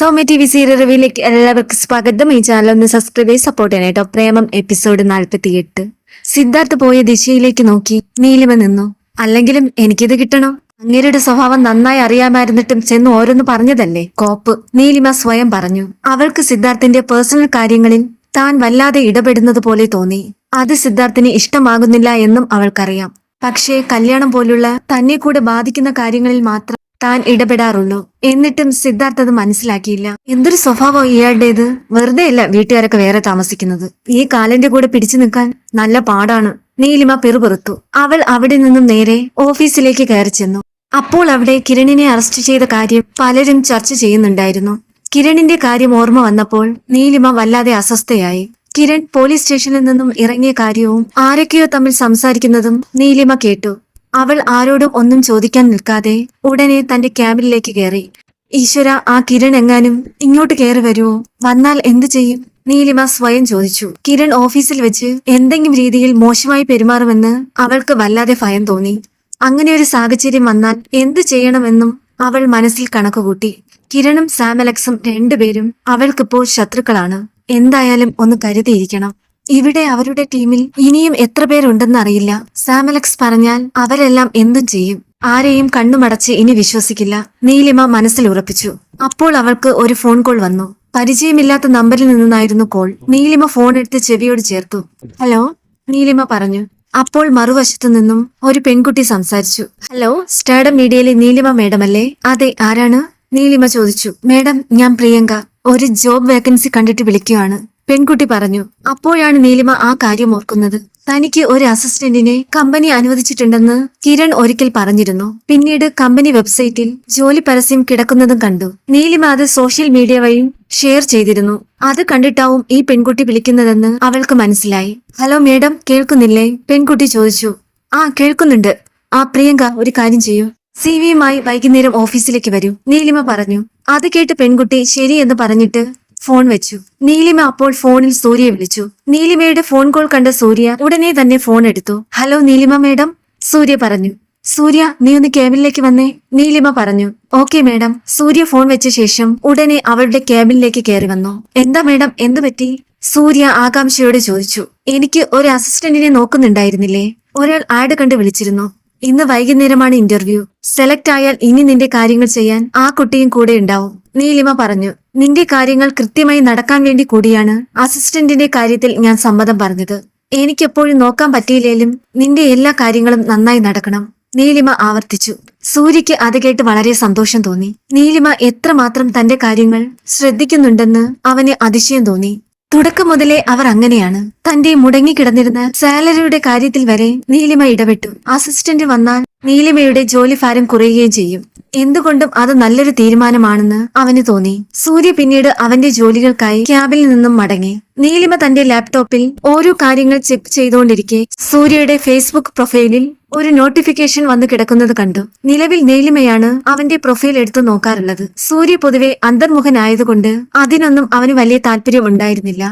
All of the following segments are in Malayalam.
സൗമ്യ ടി വി സീരിയൽ റിവ്യൂലേക്ക് എല്ലാവർക്കും സ്വാഗതം. ഈ ചാനൽ ഒന്ന് സബ്സ്ക്രൈബ് ചെയ്ത് സപ്പോർട്ട് ചെയ്യണം പ്രേമം എപ്പിസോഡ് നാൽപ്പത്തി എട്ട് സിദ്ധാർത്ഥ് പോയ ദിശയിലേക്ക് നോക്കി. നീലിമ നിന്നു. അല്ലെങ്കിലും എനിക്കിത് കിട്ടണോ. അങ്ങേരുടെ സ്വഭാവം നന്നായി അറിയാമായിരുന്നിട്ടും ചെന്ന് ഓരോന്ന് പറഞ്ഞതല്ലേ? കോപ്പ്. നീലിമ സ്വയം പറഞ്ഞു. അവൾക്ക് സിദ്ധാർത്ഥിന്റെ പേഴ്സണൽ കാര്യങ്ങളിൽ താൻ വല്ലാതെ ഇടപെടുന്നത് പോലെ തോന്നി. അത് സിദ്ധാർത്ഥിന് ഇഷ്ടമാകുന്നില്ല എന്നും അവൾക്കറിയാം. പക്ഷേ കല്യാണം പോലുള്ള തന്നെ കൂടെ ബാധിക്കുന്ന കാര്യങ്ങളിൽ മാത്രം താൻ ഇടപെടാറുള്ളൂ. എന്നിട്ടും സിദ്ധാർത്ഥ അത് മനസ്സിലാക്കിയില്ല. എന്തൊരു സ്വഭാവം ഇയാളുടേത്? വെറുതെ അല്ല വീട്ടുകാരൊക്കെ വേറെ താമസിക്കുന്നത്. ഈ കാലന്റെ കൂടെ പിടിച്ചു നിൽക്കാൻ നല്ല പാടാണ്. നീലിമ പെറുപെറുത്തു. അവൾ അവിടെ നിന്നും നേരെ ഓഫീസിലേക്ക് കയറി ചെന്നു. അപ്പോൾ അവിടെ കിരണിനെ അറസ്റ്റ് ചെയ്ത കാര്യം പലരും ചർച്ച ചെയ്യുന്നുണ്ടായിരുന്നു. കിരണിന്റെ കാര്യം ഓർമ്മ വന്നപ്പോൾ നീലിമ വല്ലാതെ അസ്വസ്ഥയായി. കിരൺ പോലീസ് സ്റ്റേഷനിൽ നിന്നും ഇറങ്ങിയ കാര്യവും ആരൊക്കെയോ തമ്മിൽ സംസാരിക്കുന്നതും നീലിമ കേട്ടു. അവൾ ആരോടും ഒന്നും ചോദിക്കാൻ നിൽക്കാതെ ഉടനെ തന്റെ ക്യാബിനിലേക്ക് കയറി. ഈശ്വര ആ കിരൺ എങ്ങാനും ഇങ്ങോട്ട് കയറി വരുമോ വന്നാൽ എന്തു ചെയ്യും? നീലിമ സ്വയം ചോദിച്ചു. കിരൺ ഓഫീസിൽ വെച്ച് എന്തെങ്കിലും രീതിയിൽ മോശമായി പെരുമാറുമെന്ന് അവൾക്ക് വല്ലാതെ ഭയം തോന്നി. അങ്ങനെ ഒരു സാഹചര്യം വന്നാൽ എന്ത് ചെയ്യണമെന്നും അവൾ മനസ്സിൽ കണക്കുകൂട്ടി കിരണും സാമലക്സും രണ്ടുപേരും അവൾക്കിപ്പോൾ ശത്രുക്കളാണ്. എന്തായാലും ഒന്ന് കരുതിയിരിക്കണം. ഇവിടെ അവരുടെ ടീമിൽ ഇനിയും എത്ര പേരുണ്ടെന്ന് അറിയില്ല സാമലക്സ് പറഞ്ഞാൽ അവരെല്ലാം എന്തും ചെയ്യും. ആരെയും കണ്ണുമടച്ച് ഇനി വിശ്വസിക്കില്ല. നീലിമ മനസ്സിൽ ഉറപ്പിച്ചു. അപ്പോൾ അവൾക്ക് ഒരു ഫോൺ കോൾ വന്നു. പരിചയമില്ലാത്ത നമ്പറിൽ നിന്നായിരുന്നു കോൾ. നീലിമ ഫോൺ എടുത്ത് ചെവിയോട് ചേർത്തു. ഹലോ നീലിമ പറഞ്ഞു. അപ്പോൾ മറുവശത്തു നിന്നും ഒരു പെൺകുട്ടി സംസാരിച്ചു. ഹലോ സ്റ്റാഡം മീഡിയയിലെ നീലിമ മേഡം അല്ലേ അതെ ആരാണ്? നീലിമ ചോദിച്ചു. മേഡം ഞാൻ പ്രിയങ്ക. ഒരു ജോബ് വേക്കൻസി കണ്ടിട്ട് വിളിക്കുകയാണ്. പെൺകുട്ടി പറഞ്ഞു അപ്പോഴാണ് നീലിമ ആ കാര്യം ഓർക്കുന്നത്. തനിക്ക് ഒരു അസിസ്റ്റന്റിനെ കമ്പനി അനുവദിച്ചിട്ടുണ്ടെന്ന് കിരൺ ഒരിക്കൽ പറഞ്ഞിരുന്നു. പിന്നീട് കമ്പനി വെബ്സൈറ്റിൽ ജോലി പരസ്യം കിടക്കുന്നതും കണ്ടു. നീലിമ അത് സോഷ്യൽ മീഡിയ വഴി ഷെയർ ചെയ്തിരുന്നു. അത് കണ്ടിട്ടാവും ഈ പെൺകുട്ടി വിളിക്കുന്നതെന്ന് അവൾക്ക് മനസ്സിലായി. ഹലോ മേഡം കേൾക്കുന്നില്ലേ? പെൺകുട്ടി ചോദിച്ചു. ആ കേൾക്കുന്നുണ്ട്. ആ പ്രിയങ്ക ഒരു കാര്യം ചെയ്യൂ. സി വിയുമായി വൈകുന്നേരം ഓഫീസിലേക്ക് വരൂ നീലിമ പറഞ്ഞു. അത് കേട്ട് പെൺകുട്ടി ശരി എന്ന് പറഞ്ഞിട്ട് ഫോൺ വെച്ചു. നീലിമ അപ്പോൾ ഫോണിൽ സൂര്യയെ വിളിച്ചു. നീലിമയുടെ ഫോൺ കോൾ കണ്ട സൂര്യ ഉടനെ തന്നെ ഫോൺ എടുത്തു. ഹലോ നീലിമ മേഡം സൂര്യ പറഞ്ഞു. സൂര്യ നീ ഒന്ന് ക്യാബിനിലേക്ക് വന്നേ നീലിമ പറഞ്ഞു. ഓക്കെ മേഡം സൂര്യ ഫോൺ വെച്ച ശേഷം ഉടനെ അവളുടെ ക്യാബിനിലേക്ക് കയറി വന്നു. എന്താ മേഡം എന്തു പറ്റി? സൂര്യ ആകാംക്ഷയോട് ചോദിച്ചു. എനിക്ക് ഒരു അസിസ്റ്റന്റിനെ നോക്കുന്നുണ്ടായിരുന്നില്ലേ? ഒരാൾ ആട് കണ്ട് വിളിച്ചിരുന്നു. ഇന്ന് വൈകുന്നേരമാണ് ഇന്റർവ്യൂ സെലക്ട് ആയാൽ ഇനി നിന്റെ കാര്യങ്ങൾ ചെയ്യാൻ ആ കുട്ടിയും കൂടെ ഉണ്ടാവും. നീലിമ പറഞ്ഞു നിന്റെ കാര്യങ്ങൾ കൃത്യമായി നടക്കാൻ വേണ്ടി കൂടിയാണ് അസിസ്റ്റന്റിന്റെ കാര്യത്തിൽ ഞാൻ സമ്മതം പറഞ്ഞത്. എനിക്കെപ്പോഴും നോക്കാൻ പറ്റിയില്ലേലും നിന്റെ എല്ലാ കാര്യങ്ങളും നന്നായി നടക്കണം. നീലിമ ആവർത്തിച്ചു. സൂര്യക്ക് അത് കേട്ട് വളരെ സന്തോഷം തോന്നി. നീലിമ എത്രമാത്രം തന്റെ കാര്യങ്ങൾ ശ്രദ്ധിക്കുന്നുണ്ടെന്ന് അവന് അതിശയം തോന്നി. തുടക്കം മുതലേ അവർ അങ്ങനെയാണ്. തന്റെ മുടങ്ങിക്കിടന്നിരുന്ന സാലറിയുടെ കാര്യത്തിൽ വരെ നീലിമ ഇടപെട്ടു. അസിസ്റ്റന്റ് വന്നാൽ നീലിമയുടെ ജോലി ഭാരം കുറയുകയും ചെയ്യും. എന്തുകൊണ്ടും അത് നല്ലൊരു തീരുമാനമാണെന്ന് അവന് തോന്നി. സൂര്യ പിന്നീട് അവന്റെ ജോലികൾക്കായി ക്യാബിൽ നിന്നും മടങ്ങി. നീലിമ തന്റെ ലാപ്ടോപ്പിൽ ഓരോ കാര്യങ്ങൾ ചെക്ക് ചെയ്തുകൊണ്ടിരിക്കെ സൂര്യയുടെ ഫേസ്ബുക്ക് പ്രൊഫൈലിൽ ഒരു നോട്ടിഫിക്കേഷൻ വന്നു കിടക്കുന്നത് കണ്ടു. നിലവിൽ നീലിമയാണ് അവന്റെ പ്രൊഫൈൽ എടുത്തു നോക്കാറുള്ളത്. സൂര്യ പൊതുവെ അന്തർമുഖനായതുകൊണ്ട് അതിനൊന്നും അവന് വലിയ താല്പര്യം ഉണ്ടായിരുന്നില്ല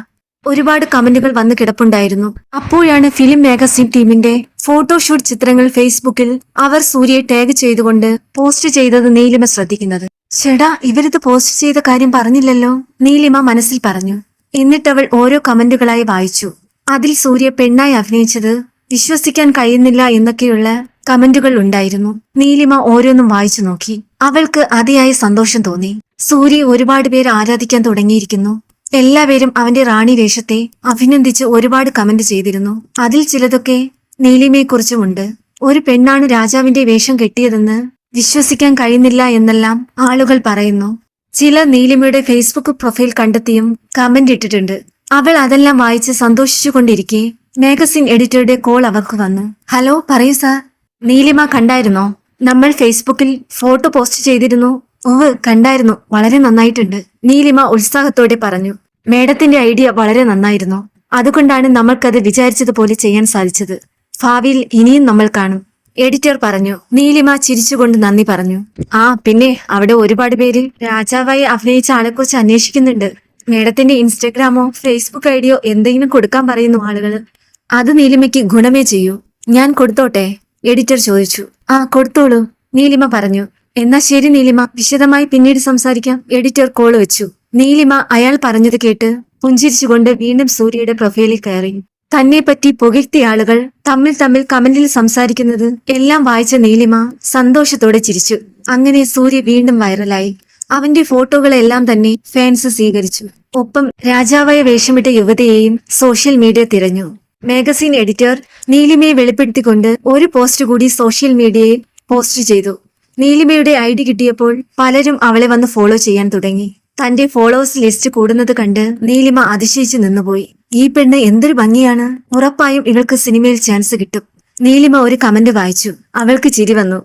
ഒരുപാട് കമന്റുകൾ വന്നു കിടപ്പുണ്ടായിരുന്നു. അപ്പോഴാണ് ഫിലിം മാഗസിൻ ടീമിന്റെ ഫോട്ടോഷൂട്ട് ചിത്രങ്ങൾ ഫേസ്ബുക്കിൽ അവർ സൂര്യയെ ടാഗ് ചെയ്തുകൊണ്ട് പോസ്റ്റ് ചെയ്തത് നീലിമ ശ്രദ്ധിക്കുന്നത്. ചേടാ ഇവരിത് പോസ്റ്റ് ചെയ്ത കാര്യം പറഞ്ഞില്ലല്ലോ നീലിമ മനസ്സിൽ പറഞ്ഞു. എന്നിട്ടവൾ ഓരോ കമന്റുകളായി വായിച്ചു. അതിൽ സൂര്യ പെണ്ണായി അഭിനയിച്ചത് വിശ്വസിക്കാൻ കഴിയുന്നില്ല എന്നൊക്കെയുള്ള കമന്റുകൾ ഉണ്ടായിരുന്നു. നീലിമ ഓരോന്നും വായിച്ചു നോക്കി. അവൾക്ക് അതിയായ സന്തോഷം തോന്നി. സൂര്യ ഒരുപാട് പേര് ആരാധിക്കാൻ തുടങ്ങിയിരിക്കുന്നു. എല്ലാവരും അവന്റെ റാണി വേഷത്തെ അഭിനന്ദിച്ച് ഒരുപാട് കമന്റ് ചെയ്തിരുന്നു. അതിൽ ചിലതൊക്കെ നീലിമയെക്കുറിച്ചുമുണ്ട് ഒരു പെണ്ണാണ് രാജാവിന്റെ വേഷം കെട്ടിയതെന്ന് വിശ്വസിക്കാൻ കഴിയുന്നില്ല എന്നെല്ലാം ആളുകൾ പറയുന്നു. ചില നീലിമയുടെ ഫേസ്ബുക്ക് പ്രൊഫൈൽ കണ്ടെത്തിയും കമന്റ് ഇട്ടിട്ടുണ്ട്. അവൾ അതെല്ലാം വായിച്ച് സന്തോഷിച്ചുകൊണ്ടിരിക്കെ മാഗസിൻ എഡിറ്ററുടെ കോൾ അവർക്ക് വന്നു. ഹലോ പറയൂ സാർ. നീലിമ കണ്ടായിരുന്നോ? നമ്മൾ ഫേസ്ബുക്കിൽ ഫോട്ടോ പോസ്റ്റ് ചെയ്തിരുന്നു. ഓവ് കണ്ടായിരുന്നു. വളരെ നന്നായിട്ടുണ്ട്. നീലിമ ഉത്സാഹത്തോടെ പറഞ്ഞു. മേഡത്തിന്റെ ഐഡിയ വളരെ നന്നായിരുന്നു. അതുകൊണ്ടാണ് നമ്മൾക്കത് വിചാരിച്ചതുപോലെ ചെയ്യാൻ സാധിച്ചത്. ഭാവിയിൽ ഇനിയും നമ്മൾ കാണും. എഡിറ്റർ പറഞ്ഞു. നീലിമ ചിരിച്ചുകൊണ്ട് നന്ദി പറഞ്ഞു. ആ പിന്നെ അവിടെ ഒരുപാട് പേര് രാജാവായി അഭിനയിച്ച ആളെക്കുറിച്ച് അന്വേഷിക്കുന്നുണ്ട്. മേഡത്തിന്റെ ഇൻസ്റ്റഗ്രാമോ ഫേസ്ബുക്ക് ഐഡിയോ എന്തെങ്കിലും കൊടുക്കാൻ പറയുന്നു ആളുകൾ അത് നീലിമയ്ക്ക് ഗുണമേ ചെയ്യൂ. ഞാൻ കൊടുത്തോട്ടെ? എഡിറ്റർ ചോദിച്ചു. ആ കൊടുത്തോളൂ നീലിമ പറഞ്ഞു. എന്നാ ശരി നീലിമ. വിശദമായി പിന്നീട് സംസാരിക്കാം. എഡിറ്റർ കോൾ വെച്ചു. നീലിമ അയാൾ പറഞ്ഞത് കേട്ട് പുഞ്ചിരിച്ചുകൊണ്ട് വീണ്ടും സൂര്യയുടെ പ്രൊഫൈലിൽ കയറി. തന്നെപ്പറ്റി പുകഴ്ത്തിയ ആളുകൾ തമ്മിൽ തമ്മിൽ കമന്റിൽ സംസാരിക്കുന്നത് എല്ലാം വായിച്ച നീലിമ സന്തോഷത്തോടെ ചിരിച്ചു. അങ്ങനെ സൂര്യ വീണ്ടും വൈറലായി. അവന്റെ ഫോട്ടോകളെല്ലാം തന്നെ ഫാൻസ് സ്വീകരിച്ചു. ഒപ്പം രാജാവായ വേഷമിട്ട യുവതിയെയും സോഷ്യൽ മീഡിയ തിരഞ്ഞു. മാഗസിൻ എഡിറ്റർ നീലിമയെ വെളിപ്പെടുത്തിക്കൊണ്ട് ഒരു പോസ്റ്റ് കൂടി സോഷ്യൽ മീഡിയയിൽ പോസ്റ്റ് ചെയ്തു. നീലിമയുടെ ഐ ഡി കിട്ടിയപ്പോൾ പലരും അവളെ വന്ന് ഫോളോ ചെയ്യാൻ തുടങ്ങി. തന്റെ ഫോളോവേഴ്സ് ലിസ്റ്റ് കൂടുന്നത് കണ്ട് നീലിമ അതിശയിച്ച് നിന്നുപോയി. ഈ പെണ്ണ് എന്തൊരു ഭംഗിയാണ്. ഉറപ്പായും ഇവൾക്ക് സിനിമയിൽ ചാൻസ് കിട്ടും. നീലിമ ഒരു കമന്റ് വായിച്ചു. അവൾക്ക് ചിരി വന്നു.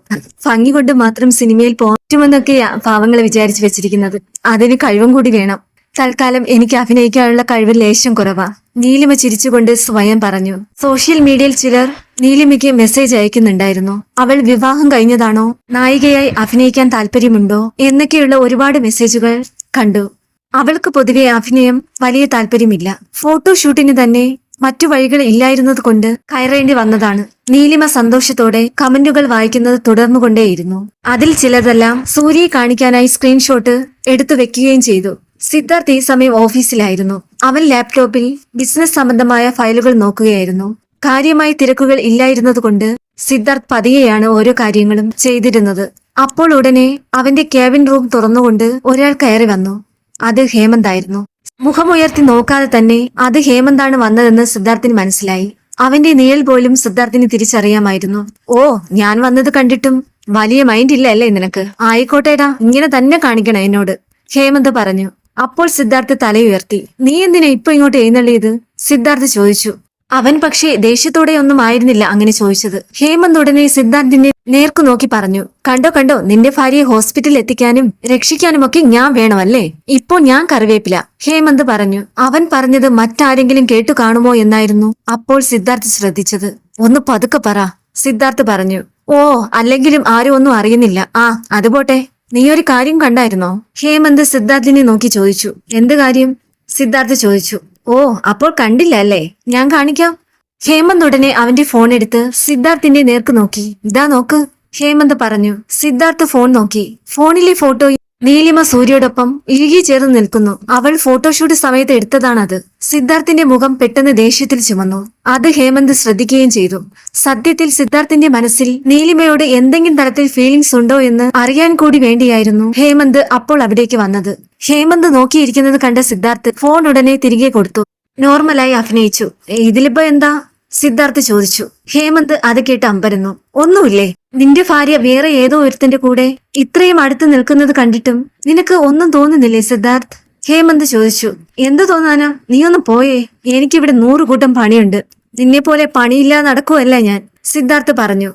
ഭംഗി കൊണ്ട് മാത്രം സിനിമയിൽ പോറ്റുമെന്നൊക്കെയാ പാവങ്ങൾ വിചാരിച്ചു വെച്ചിരിക്കുന്നത്. അതിന് കഴിവും കൂടി വേണം. തൽക്കാലം എനിക്ക് അഭിനയിക്കാനുള്ള കഴിവ് ലേശം കുറവാ. നീലിമ ചിരിച്ചുകൊണ്ട് സ്വയം പറഞ്ഞു. സോഷ്യൽ മീഡിയയിൽ ചിലർ നീലിമയ്ക്ക് മെസ്സേജ് അയക്കുന്നുണ്ടായിരുന്നു. അവൾ വിവാഹം കഴിഞ്ഞതാണോ? നായികയായി അഭിനയിക്കാൻ താല്പര്യമുണ്ടോ എന്നൊക്കെയുള്ള ഒരുപാട് മെസ്സേജുകൾ കണ്ടു. അവൾക്ക് പൊതുവെ അഭിനയം വലിയ താല്പര്യമില്ല ഫോട്ടോഷൂട്ടിന് തന്നെ മറ്റു വഴികൾ ഇല്ലായിരുന്നത് കൊണ്ട് കയറേണ്ടി വന്നതാണ്. നീലിമ സന്തോഷത്തോടെ കമന്റുകൾ വായിക്കുന്നത് തുടർന്നുകൊണ്ടേയിരുന്നു. അതിൽ ചിലതെല്ലാം സൂര്യയെ കാണിക്കാനായി സ്ക്രീൻഷോട്ട് എടുത്തു വെക്കുകയും ചെയ്തു. സിദ്ധാർത്ഥ് ഈ സമയം ഓഫീസിലായിരുന്നു. അവൻ ലാപ്ടോപ്പിൽ ബിസിനസ് സംബന്ധമായ ഫയലുകൾ നോക്കുകയായിരുന്നു. കാര്യമായ തിരക്കുകൾ ഇല്ലായിരുന്നതുകൊണ്ട് സിദ്ധാർത്ഥ് പതിയെയാണ് ഓരോ കാര്യങ്ങളും ചെയ്തിരുന്നത്. അപ്പോൾ ഉടനെ അവന്റെ ക്യാബിൻ റൂം തുറന്നുകൊണ്ട് ഒരാൾ കയറി വന്നു. അത് ഹേമന്തായിരുന്നു മുഖമുയർത്തി നോക്കാതെ തന്നെ അത് ഹേമന്താണ് വന്നതെന്ന് സിദ്ധാർത്ഥിന് മനസ്സിലായി. അവന്റെ നിഴൽ പോലും സിദ്ധാർത്ഥിന് തിരിച്ചറിയാമായിരുന്നു. ഓ ഞാൻ വന്നത് കണ്ടിട്ടും വലിയ മൈൻഡ് ഇല്ല അല്ലേ നിനക്ക്? ആയിക്കോട്ടേടാ ഇങ്ങനെ തന്നെ കാണിക്കണം എന്നോട് ഹേമന്ത് പറഞ്ഞു. അപ്പോൾ സിദ്ധാർത്ഥ് തലയുയർത്തി നീ എന്തിനാ ഇപ്പൊ ഇങ്ങോട്ട് എഴുന്നള്ളിയത്? സിദ്ധാർത്ഥ ചോദിച്ചു. അവൻ പക്ഷേ ദേഷ്യത്തോടെ ഒന്നും ആയിരുന്നില്ല അങ്ങനെ ചോദിച്ചത്. ഹേമന്ത് ഉടനെ സിദ്ധാർത്ഥിനെ നേർക്കു നോക്കി പറഞ്ഞു. കണ്ടോ കണ്ടോ നിന്റെ ഭാര്യയെ ഹോസ്പിറ്റലിൽ എത്തിക്കാനും രക്ഷിക്കാനും ഒക്കെ ഞാൻ വേണമല്ലേ? ഇപ്പോ ഞാൻ കറിവേപ്പില ഹേമന്ത് പറഞ്ഞു. അവൻ പറഞ്ഞത് മറ്റാരെങ്കിലും കേട്ടു കാണുമോ എന്നായിരുന്നു അപ്പോൾ സിദ്ധാർത്ഥ് ശ്രദ്ധിച്ചത്. ഒന്ന് പതുക്കെ പറ സിദ്ധാർത്ഥ് പറഞ്ഞു. ഓ അല്ലെങ്കിലും ആരും ഒന്നും അറിയുന്നില്ല. ആ അത് പോട്ടെ നീ ഒരു കാര്യം കണ്ടായിരുന്നോ? ഹേമന്ത് സിദ്ധാർത്ഥിനെ നോക്കി ചോദിച്ചു. എന്ത് കാര്യം? സിദ്ധാർത്ഥ് ചോദിച്ചു. ഓ അപ്പോൾ കണ്ടില്ല അല്ലേ? ഞാൻ കാണിക്കാം. ഹേമന്ത് ഉടനെ അവന്റെ ഫോൺ എടുത്ത് സിദ്ധാർത്ഥിന്റെ നേർക്ക് നോക്കി. ഇതാ നോക്ക്. ഹേമന്ത് പറഞ്ഞു. സിദ്ധാർത്ഥ് ഫോൺ നോക്കി. ഫോണിലെ ഫോട്ടോ നീലിമ സൂര്യയോടൊപ്പം ഇഴുകി ചേർന്ന് നിൽക്കുന്നു. അവൾ ഫോട്ടോഷൂട്ട് സമയത്ത് എടുത്തതാണത്. സിദ്ധാർത്ഥിന്റെ മുഖം പെട്ടെന്ന് ദേഷ്യത്തിൽ ചുമന്നു. അത് ഹേമന്ത് ശ്രദ്ധിക്കുകയും ചെയ്തു. സത്യത്തിൽ സിദ്ധാർത്ഥിന്റെ മനസ്സിൽ നീലിമയോട് എന്തെങ്കിലും തരത്തിൽ ഫീലിംഗ്സ് ഉണ്ടോ എന്ന് അറിയാൻ കൂടി വേണ്ടിയായിരുന്നു ഹേമന്ത് അപ്പോൾ അവിടേക്ക് വന്നത്. ഹേമന്ത് നോക്കിയിരിക്കുന്നത് കണ്ട സിദ്ധാർത്ഥ് ഫോൺ ഉടനെ തിരികെ കൊടുത്തു. നോർമലായി അഭിനയിച്ചു. ഇതിലിപ്പോ എന്താ? സിദ്ധാർത്ഥ് ചോദിച്ചു. ഹേമന്ത് അത് കേട്ട് അമ്പരന്നു. ഒന്നുമില്ലേ? നിന്റെ ഭാര്യ വേറെ ഏതോ ഒരുത്തന്റെ കൂടെ ഇത്രയും അടുത്ത് നിൽക്കുന്നത് കണ്ടിട്ടും നിനക്ക് ഒന്നും തോന്നുന്നില്ലേ സിദ്ധാർത്ഥ്? ഹേമന്ത് ചോദിച്ചു. എന്ത് തോന്നാനാ? നീ ഒന്ന് പോയേ. എനിക്കിവിടെ നൂറ് കൂട്ടം പണിയുണ്ട്. നിന്നെ പോലെ പണിയില്ലാ നടക്കുവല്ല ഞാൻ സിദ്ധാർത്ഥ് പറഞ്ഞു.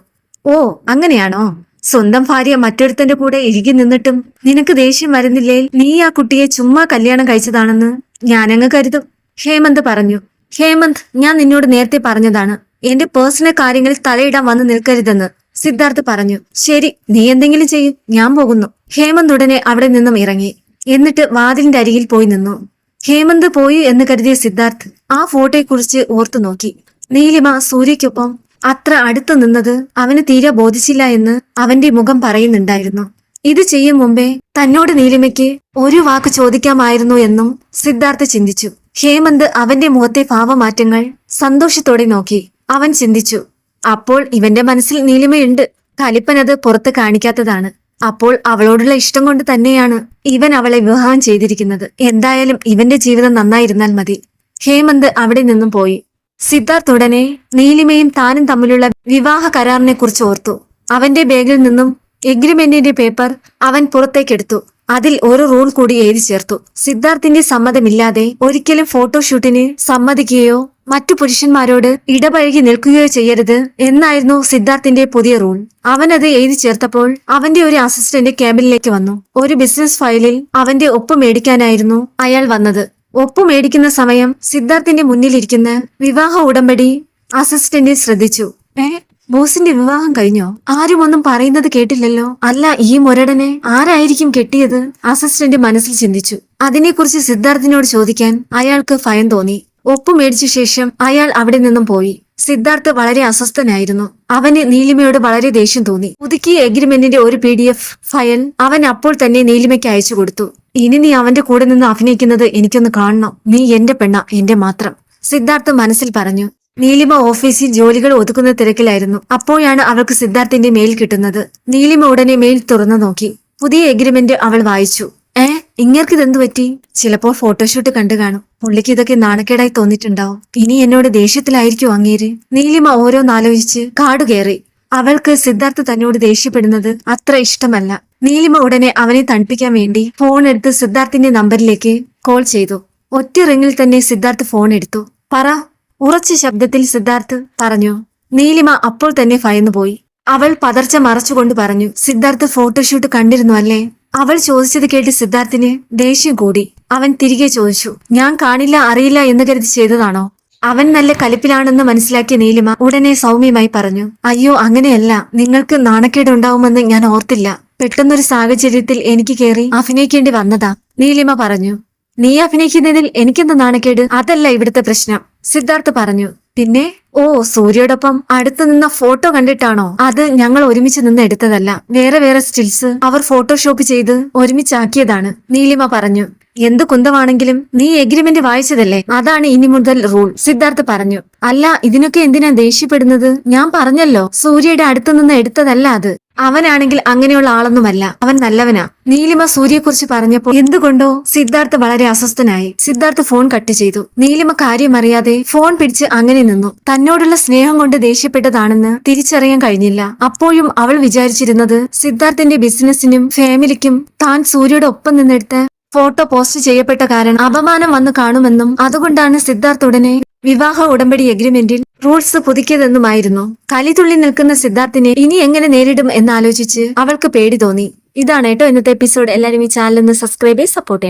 ഓ അങ്ങനെയാണോ? സ്വന്തം ഭാര്യ മറ്റൊരുത്തന്റെ കൂടെ ഇരിക്കി നിന്നിട്ടും നിനക്ക് ദേഷ്യം വരുന്നില്ലേ? നീ ആ കുട്ടിയെ ചുമ്മാ കല്യാണം കഴിച്ചതാണെന്ന് ഞാനങ്ങ് കരുതും ഹേമന്ത് പറഞ്ഞു. ഹേമന്ത് ഞാൻ നിന്നോട് നേരത്തെ പറഞ്ഞതാണ്. എന്റെ പേഴ്സണൽ കാര്യങ്ങളിൽ തലയിടാൻ വന്ന് നിൽക്കരുതെന്ന്. സിദ്ധാർത്ഥ് പറഞ്ഞു ശരി നീ എന്തെങ്കിലും ചെയ്യും ഞാൻ പോകുന്നു. ഹേമന്ത് ഉടനെ അവിടെ നിന്നും ഇറങ്ങി. എന്നിട്ട് വാതിലിന്റെ അരികിൽ പോയി നിന്നു. ഹേമന്ത് പോയി എന്ന് കരുതിയ സിദ്ധാർത്ഥ് ആ ഫോട്ടോയെക്കുറിച്ച് ഓർത്തു നോക്കി. നീലിമ സൂര്യക്കൊപ്പം അത്ര അടുത്തു നിന്നത് അവന് തീരെ ബോധിച്ചില്ല എന്ന് അവന്റെ മുഖം പറയുന്നുണ്ടായിരുന്നു. ഇത് ചെയ്യും മുമ്പേ തന്നോട് നീലിമയ്ക്ക് ഒരു വാക്ക് ചോദിക്കാമായിരുന്നു എന്നും സിദ്ധാർത്ഥ ചിന്തിച്ചു. ഹേമന്ത് അവന്റെ മുഖത്തെ ഭാവമാറ്റങ്ങൾ സന്തോഷത്തോടെ നോക്കി. അവൻ ചിന്തിച്ചു അപ്പോൾ ഇവന്റെ മനസ്സിൽ നീലിമയുണ്ട്. കലിപ്പനത് പുറത്ത് കാണിക്കാത്തതാണ്. അപ്പോൾ അവളോടുള്ള ഇഷ്ടം കൊണ്ട് തന്നെയാണ് ഇവൻ അവളെ വിവാഹം ചെയ്തിരിക്കുന്നത്. എന്തായാലും ഇവന്റെ ജീവിതം നന്നായിരുന്നാൽ മതി. ഹേമന്ത് അവിടെ നിന്നും പോയി. സിദ്ധാർത്ഥ് ഉടനെ നീലിമയും താനും തമ്മിലുള്ള വിവാഹ കരാറിനെ കുറിച്ച് ഓർത്തു. അവന്റെ ബാഗിൽ നിന്നും എഗ്രിമെന്റിന്റെ പേപ്പർ അവൻ പുറത്തേക്കെടുത്തു അതിൽ ഒരു റൂൾ കൂടി എഴുതി ചേർത്തു. സിദ്ധാർത്ഥിന്റെ സമ്മതമില്ലാതെ ഒരിക്കലും ഫോട്ടോഷൂട്ടിന് സമ്മതിക്കുകയോ മറ്റു പുരുഷന്മാരോട് ഇടപഴകി നിൽക്കുകയോ ചെയ്യരുത് എന്നായിരുന്നു സിദ്ധാർത്ഥിന്റെ പുതിയ റൂൾ. അവൻ അത് എഴുതി ചേർത്തപ്പോൾ അവന്റെ ഒരു അസിസ്റ്റന്റ് ക്യാബിനിലേക്ക് വന്നു. ഒരു ബിസിനസ് ഫയലിൽ അവന്റെ ഒപ്പ് മേടിക്കാനായിരുന്നു അയാൾ വന്നത്. ഒപ്പ് മേടിക്കുന്ന സമയം സിദ്ധാർത്ഥിന്റെ മുന്നിലിരിക്കുന്ന വിവാഹ ഉടമ്പടി അസിസ്റ്റന്റ് ശ്രദ്ധിച്ചു. ഏ ബോസിന്റെ വിവാഹം കഴിഞ്ഞോ? ആരും ഒന്നും പറയുന്നത് കേട്ടില്ലല്ലോ. അല്ല ഈ മുരടനെ ആരായിരിക്കും കെട്ടിയത്? അസിസ്റ്റന്റ് മനസ്സിൽ ചിന്തിച്ചു. അതിനെക്കുറിച്ച് സിദ്ധാർത്ഥിനോട് ചോദിക്കാൻ അയാൾക്ക് ഭയം തോന്നി. ഒപ്പ് മേടിച്ച ശേഷം അയാൾ അവിടെ നിന്നും പോയി. സിദ്ധാർത്ഥ് വളരെ അസ്വസ്ഥനായിരുന്നു. അവന് നീലിമയോട് വളരെ ദേഷ്യം തോന്നി. പുതുക്കിയ എഗ്രിമെന്റിന്റെ ഒരു പി ഡി എഫ് ഫയൽ അവൻ അപ്പോൾ തന്നെ നീലിമയ്ക്ക് അയച്ചു കൊടുത്തു. ഇനി നീ അവന്റെ കൂടെ നിന്ന് അഭിനയിക്കുന്നത് എനിക്കൊന്ന് കാണണം. നീ എന്റെ പെണ്ണ എന്റെ മാത്രം. സിദ്ധാർത്ഥ് മനസ്സിൽ പറഞ്ഞു. നീലിമ ഓഫീസിൽ ജോലികൾ ഒതുക്കുന്ന തിരക്കിലായിരുന്നു. അപ്പോഴാണ് അവൾക്ക് സിദ്ധാർത്ഥിന്റെ മെയിൽ കിട്ടുന്നത്. നീലിമ ഉടനെ മെയിൽ തുറന്നു നോക്കി. പുതിയ എഗ്രിമെന്റ് അവൾ വായിച്ചു. ഏ ഇങ്ങർക്ക് ഇതെന്ത് പറ്റി? ചിലപ്പോൾ ഫോട്ടോഷൂട്ട് കണ്ടു കാണും. പുള്ളിക്ക് ഇതൊക്കെ നാണക്കേടായി തോന്നിയിട്ടുണ്ടാവും. ഇനി എന്നോട് ദേഷ്യത്തിലായിരിക്കും അങ്ങേര്. നീലിമ ഓരോന്നാലോചിച്ച് കാടു കയറി. അവൾക്ക് സിദ്ധാർത്ഥ് തന്നോട് ദേഷ്യപ്പെടുന്നത് അത്ര ഇഷ്ടമല്ല. നീലിമ ഉടനെ അവനെ തണുപ്പിക്കാൻ വേണ്ടി ഫോൺ എടുത്ത് സിദ്ധാർത്ഥിന്റെ നമ്പറിലേക്ക് കോൾ ചെയ്തു. ഒറ്റ റിങ്ങിൽ തന്നെ സിദ്ധാർത്ഥ് ഫോൺ എടുത്തു. പറ. ഉറച്ച ശബ്ദത്തിൽ സിദ്ധാർത്ഥ് പറഞ്ഞു. നീലിമ അപ്പോൾ തന്നെ ഭയന്നുപോയി. അവൾ പതർച്ച മറച്ചുകൊണ്ട് പറഞ്ഞു സിദ്ധാർത്ഥ് ഫോട്ടോഷൂട്ട് കണ്ടിരുന്നു അല്ലേ? അവൾ ചോദിച്ചത് കേട്ട് സിദ്ധാർത്ഥിന് ദേഷ്യം കൂടി. അവൻ തിരികെ ചോദിച്ചു ഞാൻ കാണില്ല അറിയില്ല എന്ന് കരുതി ചെയ്തതാണോ? അവൻ നല്ല കലിപ്പിലാണെന്ന് മനസ്സിലാക്കിയ നീലിമ ഉടനെ സൗമ്യമായി പറഞ്ഞു അയ്യോ അങ്ങനെയല്ല. നിങ്ങൾക്ക് നാണക്കേട് ഉണ്ടാവുമെന്ന് ഞാൻ ഓർത്തില്ല. പെട്ടെന്നൊരു സാഹചര്യത്തിൽ എനിക്ക് കയറി അഭിനയിക്കേണ്ടി വന്നതാ നീലിമ പറഞ്ഞു. നീ അഭിനയിക്കുന്നതിൽ എനിക്കെന്ത് നാണക്കേട്? അതല്ല ഇവിടുത്തെ പ്രശ്നം. സിദ്ധാർത്ഥ് പറഞ്ഞു. പിന്നെ? ഓ സൂര്യയോടൊപ്പം അടുത്ത് നിന്ന ഫോട്ടോ കണ്ടിട്ടാണോ? അത് ഞങ്ങൾ ഒരുമിച്ച് നിന്ന് എടുത്തതല്ല. വേറെ വേറെ സ്റ്റിൽസ് അവർ ഫോട്ടോഷോപ്പ് ചെയ്ത് ഒരുമിച്ചാക്കിയതാണ്. നീലിമ പറഞ്ഞു. എന്ത് കുന്തമാണെങ്കിലും നീ എഗ്രിമെന്റ് വായിച്ചതല്ലേ? അതാണ് ഇനി മുതൽ റൂൾ സിദ്ധാർത്ഥ് പറഞ്ഞു. അല്ല ഇതിനൊക്കെ എന്തിനാ ദേഷ്യപ്പെടുന്നത്? ഞാൻ പറഞ്ഞല്ലോ. സൂര്യയുടെ അടുത്ത് നിന്ന് എടുത്തതല്ല അത്. അവനാണെങ്കിൽ അങ്ങനെയുള്ള ആളൊന്നുമല്ല. അവൻ നല്ലവനാ. നീലിമ സൂര്യയെക്കുറിച്ച് പറഞ്ഞപ്പോൾ എന്തുകൊണ്ടോ സിദ്ധാർത്ഥ് വളരെ അസ്വസ്ഥനായി. സിദ്ധാർത്ഥ് ഫോൺ കട്ട് ചെയ്തു. നീലിമ കാര്യമറിയാതെ ഫോൺ പിടിച്ച് അങ്ങനെ നിന്നു. തന്നോടുള്ള സ്നേഹം കൊണ്ട് ദേഷ്യപ്പെട്ടതാണെന്ന് തിരിച്ചറിയാൻ കഴിഞ്ഞില്ല. അപ്പോഴും അവൾ വിചാരിച്ചിരുന്നത് സിദ്ധാർത്ഥിന്റെ ബിസിനസിനും ഫാമിലിക്കും താൻ സൂര്യയുടെ ഒപ്പം നിന്നെടുത്ത് ഫോട്ടോ പോസ്റ്റ് ചെയ്യപ്പെട്ട കാരണം അപമാനം വന്ന് കാണുമെന്നും അതുകൊണ്ടാണ് സിദ്ധാർത്ഥ് ഉടനെ വിവാഹ ഉടമ്പടി എഗ്രിമെന്റിൽ റൂൾസ് പുതുക്കിയതെന്നുമായിരുന്നു. കലിതുള്ളി നിൽക്കുന്ന സിദ്ധാർത്ഥിനെ ഇനി എങ്ങനെ നേരിടും എന്നാലോചിച്ച് അവൾക്ക് പേടി തോന്നി. ഇതാണ് കേട്ടോ ഇന്നത്തെ എപ്പിസോഡ്. എല്ലാവരും ഈ ചാനൽ ഒന്ന് സബ്സ്ക്രൈബ് ചെയ്ത് സപ്പോർട്ട്